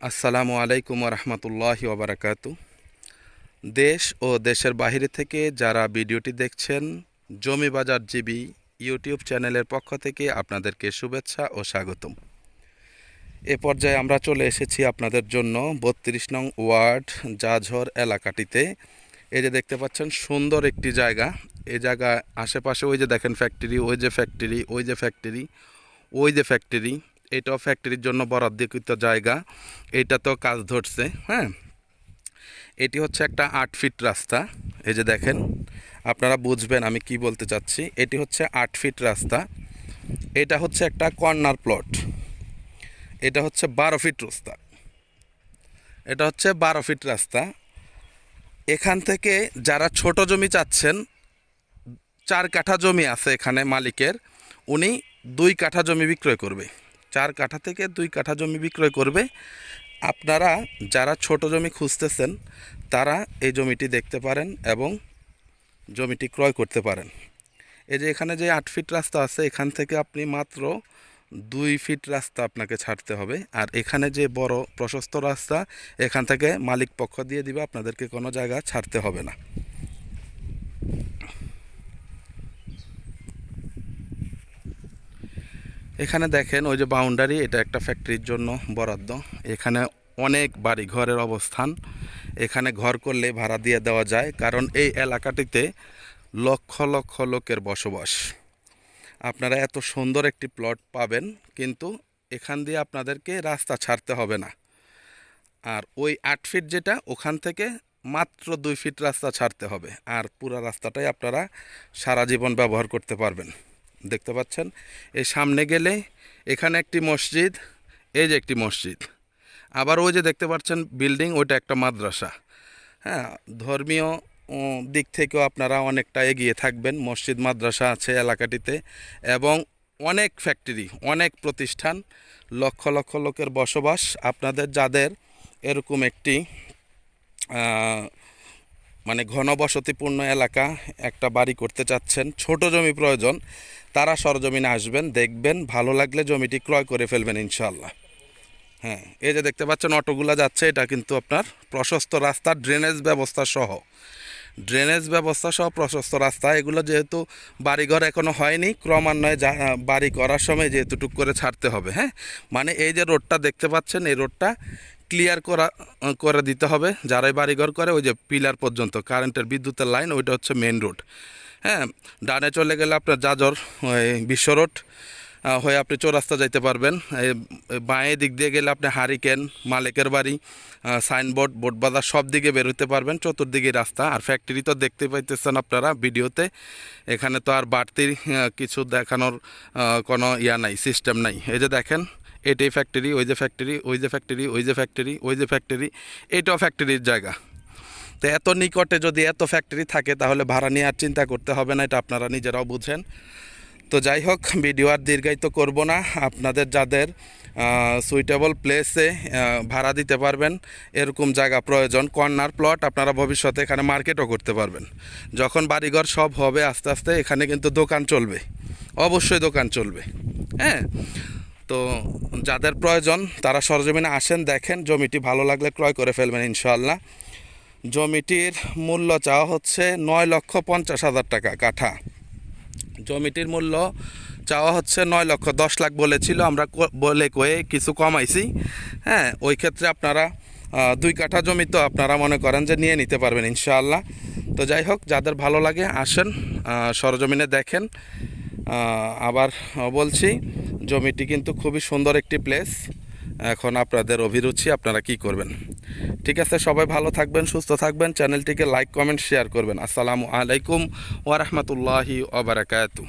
আসসালামু আলাইকুম রহমতুল্লাহি ওবরাকাতু দেশ ও দেশের বাইরে থেকে যারা ভিডিওটি দেখছেন, জমি বাজার জিবি ইউটিউব চ্যানেলের পক্ষ থেকে আপনাদেরকে শুভেচ্ছা ও স্বাগতম। এ পর্যায়ে আমরা চলে এসেছি আপনাদের জন্য বত্রিশ নং ওয়ার্ড জাঝর এলাকাটিতে। এই যে দেখতে পাচ্ছেন, সুন্দর একটি জায়গা। এই জায়গা আশেপাশে ওই যে দেখেন ফ্যাক্টরি ওই যে ফ্যাক্টরি ওই যে ফ্যাক্টরি ওই যে ফ্যাক্টরি এটাও ফ্যাক্টরির জন্য বরাদ্দকৃত জায়গা। এটা তো কাজ ধরছে হ্যাঁ? এটি হচ্ছে একটা আট ফিট রাস্তা। এই যে দেখেন, আপনারা বুঝবেন আমি কি বলতে চাচ্ছি। এটি হচ্ছে আট ফিট রাস্তা। এটা হচ্ছে একটা কর্নার প্লট এটা হচ্ছে বারো ফিট রাস্তা। এটা হচ্ছে বারো ফিট রাস্তা। এখান থেকে যারা ছোট জমি চাচ্ছেন, চার কাঠা জমি আছে এখানে মালিকের, উনি দুই কাঠা জমি বিক্রয় করবে। চার কাঠা থেকে দুই কাঠা জমি বিক্রয় করবে। আপনারা যারা ছোট জমি খুঁজতেছেন, তারা এই জমিটি দেখতে পারেন এবং জমিটি ক্রয় করতে পারেন। এই যে এখানে যে আট ফিট রাস্তা আছে, এখান থেকে আপনি মাত্র দুই ফিট রাস্তা আপনাকে ছাড়তে হবে। আর এখানে যে বড় প্রশস্ত রাস্তা, এখান থেকে মালিক পক্ষ দিয়ে দিবে, আপনাদেরকে কোনো জায়গা ছাড়তে হবে না। এখানে দেখেন ওই যে বাউন্ডারি এটা একটা ফ্যাক্টরির জন্য বরাদ্দ। এখানে অনেক বাড়ি ঘরের অবস্থান। এখানে ঘর করলে ভাড়া দিয়ে দেওয়া যায়, কারণ এই এলাকাটিতে লক্ষ লক্ষ লোকের বসবাস। আপনারা এত সুন্দর একটি প্লট পাবেন, কিন্তু এখান দিয়ে আপনাদেরকে রাস্তা ছাড়তে হবে না। আর ওই আট ফিট যেটা, ওখান থেকে মাত্র দুই ফিট রাস্তা ছাড়তে হবে। আর পুরো রাস্তাটাই আপনারা সারা জীবন ব্যবহার করতে পারবেন। দেখতে পাচ্ছেন? এই সামনে গেলে এখানে একটি মসজিদ, এই যে একটি মসজিদ। আবার ওই যে দেখতে পাচ্ছেন বিল্ডিং, ওইটা একটা মাদ্রাসা। হ্যাঁ ধর্মীয় দিক থেকেও আপনারা অনেকটা এগিয়ে থাকবেন। মসজিদ, মাদ্রাসা আছে এলাকাটিতে এবং অনেক ফ্যাক্টরি, অনেক প্রতিষ্ঠান, লক্ষ লক্ষ লোকের বসবাস। আপনাদের যাদের এরকম একটি মানে ঘনবসতিপূর্ণ এলাকা, একটা বাড়ি করতে চাচ্ছেন, ছোট জমি প্রয়োজন, তারা সরজমিনে আসবেন, দেখবেন, ভালো লাগলে জমিটি ক্রয় করে ফেলবেন ইনশাল্লাহ হ্যাঁ এই যে দেখতে পাচ্ছেন, অটোগুলো যাচ্ছে, এটা কিন্তু আপনার প্রশস্ত রাস্তা, ড্রেনেজ ব্যবস্থা সহ। ড্রেনেজ ব্যবস্থা সহ প্রশস্ত রাস্তা, এগুলো যেহেতু বাড়িঘর এখনও হয়নি, ক্রমান্বয়ে যা বাড়ি করার সময় যেহেতু টুক করে ছাড়তে হবে হ্যাঁ? মানে এই যে রোডটা দেখতে পাচ্ছেন, এই রোডটা ক্লিয়ার করা করে দিতে হবে। যারাই বাড়িঘর করে, ওই যে পিলার পর্যন্ত, কারেন্টের বিদ্যুতের লাইন, ওইটা হচ্ছে মেন রোড হ্যাঁ ডানে চলে গেলে আপনার জাজর ওই বিশ্ব রোড হয়ে আপনি চৌরাস্তা যাইতে পারবেন। বাঁয়ে দিক দিয়ে গেলে আপনি হারিকেন, মালিকের বাড়ি সাইনবোর্ড বোর্ড বাজার, সব দিকে বেরোতে পারবেন। চতুর্দিকে রাস্তা। আর ফ্যাক্টরি তো দেখতে পাইতেছেন আপনারা ভিডিওতে। এখানে তো আর বাড়তি কিছু দেখানোর কোনো ইয়া নাই সিস্টেম নাই। এই যে দেখেন এটাই ফ্যাক্টরি ওই যে ফ্যাক্টরি ওই যে ফ্যাক্টরি ওই যে ফ্যাক্টরি ওই যে ফ্যাক্টরি এটাও ফ্যাক্টরির জায়গা। তো এত নিকটে যদি এত ফ্যাক্টরি থাকে, তাহলে ভাড়া নিয়ে আর চিন্তা করতে হবে না, এটা আপনারা নিজেরাও বুঝেন। তো যাই হোক ভিডিও আর দীর্ঘায়িত করব না। আপনাদের যাদের সুইটেবল প্লেসে ভাড়া দিতে পারবেন, এরকম জায়গা প্রয়োজন, কর্নার প্লট আপনারা ভবিষ্যতে এখানে মার্কেটও করতে পারবেন। যখন বাড়িঘর সব হবে, আস্তে আস্তে এখানে কিন্তু দোকান চলবে। অবশ্যই দোকান চলবে। হ্যাঁ? তো যাদের প্রয়োজন তারা সরজমিনে আসেন, দেখেন জমিটি ভালো লাগলে ক্রয় করে ফেলবেন ইনশাল্লাহ জমিটির মূল্য চাওয়া হচ্ছে নয় লক্ষ পঞ্চাশ হাজার টাকা কাঠা। জমিটির মূল্য চাওয়া হচ্ছে নয় লক্ষ দশ লাখ বলেছিল আমরা বলে কয়ে কিছু কমাইছি। হ্যাঁ ওই ক্ষেত্রে আপনারা দুই কাঠা জমি তো আপনারা মনে করেন যে নিয়ে নিতে পারবেন ইনশাআল্লাহ। তো যাই হোক, যাদের ভালো লাগে আসেন সরজমিনে দেখেন। আবার বলছি জমিটি কিন্তু খুবই সুন্দর একটি প্লেস এখন আপনাদের অভিরুচি, আপনারা কি করবেন? ঠিক আছে, সবাই ভালো থাকবেন, সুস্থ থাকবেন। চ্যানেলটিকে লাইক কমেন্ট শেয়ার করবেন। আসসালামু আলাইকুম ওরহমতুল্লাহি ওবরাকাতু